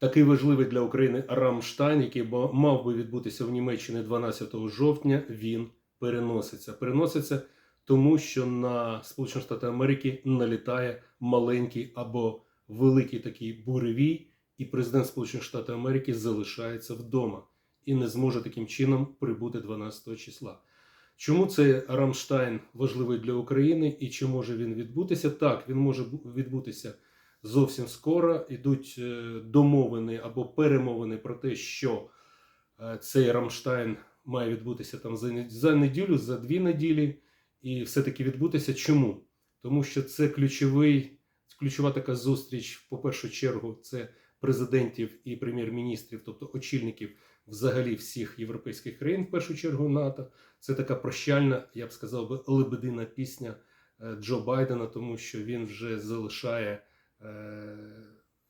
такий важливий для України Рамштайн, який мав би відбутися в Німеччині 12 жовтня, він переноситься. Переноситься тому, що на Сполучені Штати Америки налітає маленький або великий такий буревій, і президент Сполучених Штатів Америки залишається вдома і не зможе таким чином прибути 12 числа. Чому цей Рамштайн важливий для України і чи може він відбутися? Так, він може бу- відбутися зовсім скоро. Ідуть е, домовини або перемовини про те, що е, цей Рамштайн має відбутися там за, неділю, за дві неділі, і все-таки відбутися. Чому? Тому що це ключовий, ключова така зустріч, по першу чергу, це президентів і прем'єр-міністрів, тобто очільників взагалі всіх європейських країн, в першу чергу НАТО. Це така прощальна, я б сказав би, лебедина пісня е, Джо Байдена, тому що він вже залишає,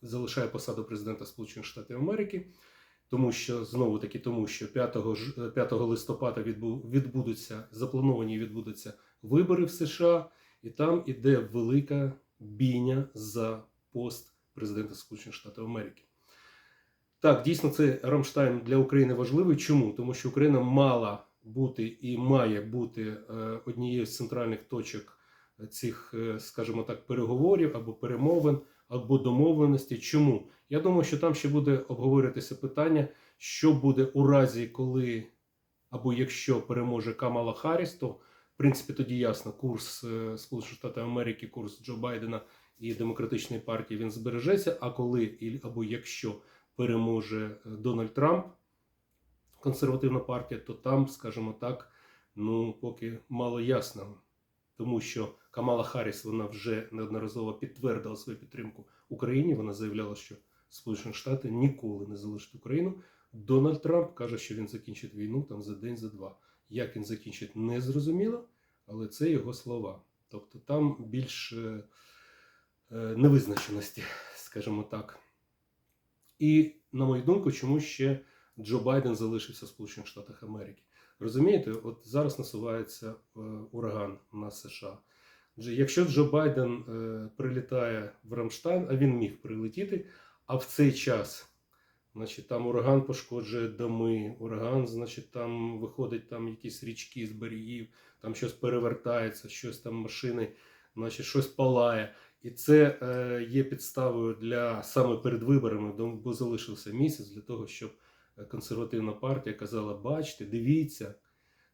залишає посаду президента Сполучених Штатів Америки. Тому що знову таки, тому що 5, е, 5 листопада відбудуться заплановані відбудуться вибори в США, і там іде велика бійня за пост президента Сполучених Штатів Америки. Так, дійсно, це Рамштайн для України важливий. Чому? Тому що Україна мала бути і має бути е, однією з центральних точок цих, е, скажімо так, переговорів або перемовин, або домовленості. Чому? Я думаю, що там ще буде обговорюватися питання, що буде у разі, коли або якщо переможе Камала Харріс, то в принципі тоді ясно, курс е, Сполучених Штатів Америки, курс Джо Байдена і демократичної партії він збережеться. А коли або якщо переможе е, Дональд Трамп, консервативна партія, то там, скажімо так, ну поки мало ясного. Тому що Камала Харріс вона вже неодноразово підтвердила свою підтримку Україні. Вона заявляла, що Сполучені Штати ніколи не залишать Україну. Дональд Трамп каже, що він закінчить війну там за день, за два. Як він закінчить, не зрозуміло, але це його слова. Тобто там більш е, е, невизначеності, скажімо так. І, на мою думку, чому ще Джо Байден залишився в Сполучених Штатах Америки. Розумієте, от зараз насувається е, ураган на США. Дже Якщо Джо Байден е, прилітає в Рамштайн, а він міг прилетіти, а в цей час, значить, там ураган пошкоджує доми, ураган, значить, там виходить там якісь річки з берегів, там щось перевертається, щось там машини, значить, щось палає. І це е, є підставою для саме перед виборами, бо залишився місяць для того, щоб е, консервативна партія казала: бачите, дивіться,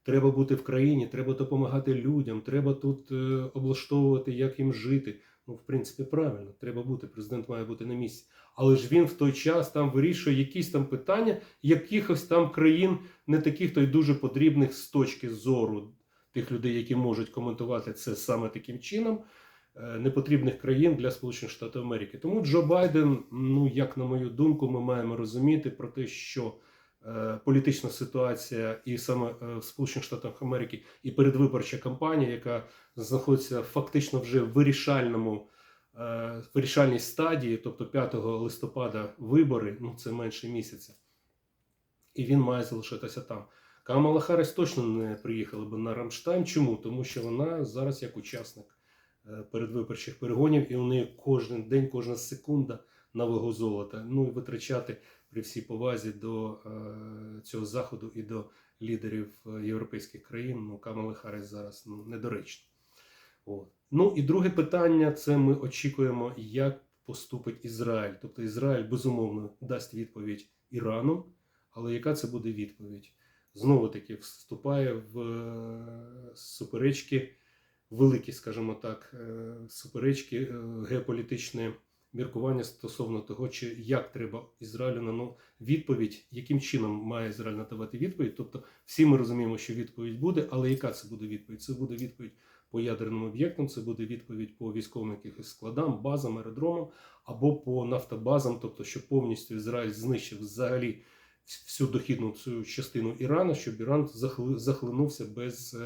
треба бути в країні, треба допомагати людям, треба тут е, облаштовувати, як їм жити. Ну, в принципі, правильно, треба бути. Президент має бути на місці. Але ж він в той час там вирішує якісь там питання якихось там країн, не таких то й дуже потрібних з точки зору тих людей, які можуть коментувати це саме таким чином е, непотрібних країн для Сполучених Штатів Америки. Тому Джо Байден, ну як на мою думку, ми маємо розуміти про те, що політична ситуація і саме е, в Сполучених Штатах Америки і передвиборча кампанія, яка знаходиться фактично вже в вирішальному. е, Вирішальній стадії, тобто 5 листопада вибори, ну це менше місяця, і він має залишитися там. Камала Харріс точно не приїхала би на Рамштайн. Чому? Тому що вона зараз як учасник е, передвиборчих перегонів, і у неї кожен день, кожна секунда на вагу золота. Ну і витрачати при всій повазі до е, цього заходу і до лідерів е, європейських країн. Ну, Камала Харріс зараз ну, недоречно. От. Ну і друге питання: це ми очікуємо, як поступить Ізраїль. Тобто Ізраїль безумовно дасть відповідь Ірану, але яка це буде відповідь? Знову таки вступає в е, суперечки, великі, скажімо так, суперечки, геополітичне міркування стосовно того, чи як треба Ізраїлю на відповідь, яким чином має Ізраїль надавати відповідь. Тобто, всі ми розуміємо, що відповідь буде, але яка це буде відповідь? Це буде відповідь по ядерним об'єктам, це буде відповідь по військовим якихось складам, базам, аеродромам або по нафтобазам, тобто, щоб повністю Ізраїль знищив взагалі всю дохідну цю частину Ірану, щоб Іран захли- захлинувся без,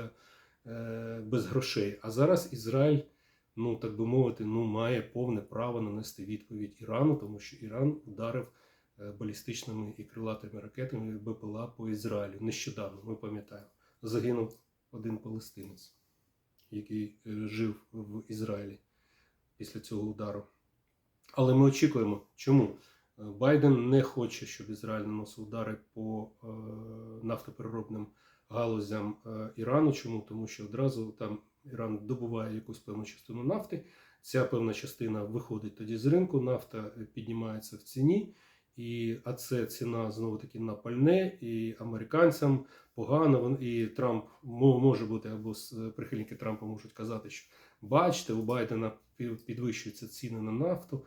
е, без грошей. А зараз Ізраїль, ну так би мовити, ну має повне право нанести відповідь Ірану, тому що Іран ударив е, балістичними і крилатими ракетами БПЛА по Ізраїлю. Нещодавно, ми пам'ятаємо, загинув один палестинець, який е, жив в Ізраїлі після цього удару. Але ми очікуємо, чому? Е, Байден не хоче, щоб Ізраїль наносив удари по нафтопереробним галузям Ірану. Чому? Тому що одразу там Іран добуває якусь певну частину нафти. Ця певна частина виходить тоді з ринку, нафта е, піднімається в ціні, і, а це ціна знову таки на пальне, і американцям погано. І Трамп може бути або прихильники Трампа можуть казати, що бачите, у Байдена підвищуються ціни на нафту,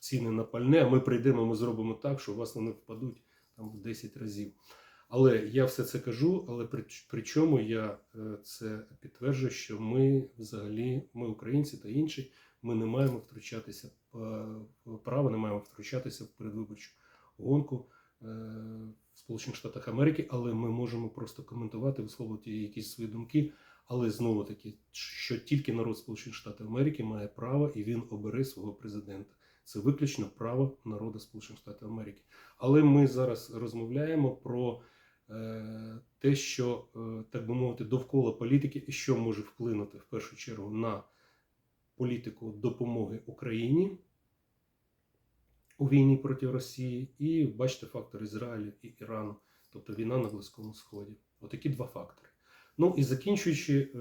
ціни на пальне. А ми прийдемо, ми зробимо так, що у вас вони впадуть там в 10 разів. Але я все це кажу, але при, причому я е, це підтверджую, що ми взагалі, ми українці та інші, ми не маємо втручатися право, не маємо втручатися в передвиборчу гонку е, в Сполучених Штатах Америки, але ми можемо просто коментувати, висловлювати якісь свої думки. Але знову таки, що тільки народ Сполучених Штатів Америки має право і він обере свого президента. Це виключно право народу Сполучених Штатів Америки. Але ми зараз розмовляємо про те, що, е, так би мовити, довкола політики, і що може вплинути в першу чергу на політику допомоги Україні у війні проти Росії, і бачите фактор Ізраїлю і Ірану, тобто війна на Близькому Сході. Отакі два фактори. Ну і закінчуючи, е,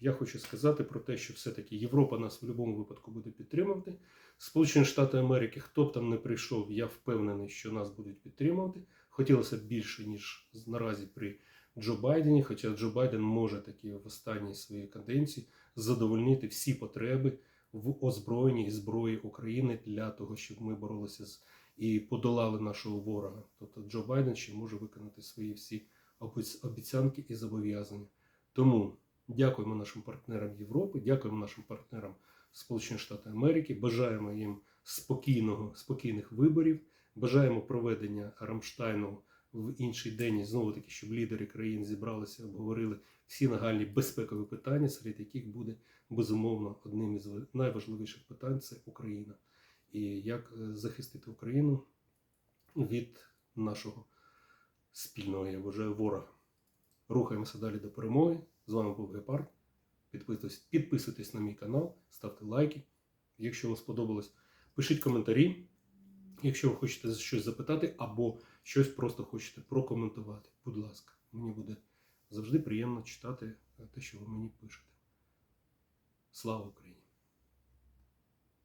я хочу сказати про те, що все-таки Європа нас в будь-якому випадку буде підтримувати. Сполучені Штати Америки, хто б там не прийшов, я впевнений, що нас будуть підтримувати. Хотілося б більше, ніж наразі при Джо Байдені, хоча Джо Байден може таки в останній своїй каденції задовольнити всі потреби в озброєнні і зброї України для того, щоб ми боролися з і подолали нашого ворога. Тобто Джо Байден ще може виконати свої всі обіцянки і зобов'язання. Тому дякуємо нашим партнерам Європи, дякуємо нашим партнерам Сполучених Штатів Америки. Бажаємо їм спокійного, спокійних виборів. Бажаємо проведення Рамштайну в інший день. І знову таки, щоб лідери країн зібралися, обговорили всі нагальні безпекові питання, серед яких буде безумовно одним із найважливіших питань це Україна. І як е, захистити Україну від нашого спільного, я вважаю, ворога. Рухаємося далі до перемоги. З вами був Гепард. Підписуйтесь, підписуйтесь на мій канал, ставте лайки. Якщо вам сподобалось, пишіть коментарі. Якщо ви хочете щось запитати або щось просто хочете прокоментувати, будь ласка, мені буде завжди приємно читати те, що ви мені пишете. Слава Україні!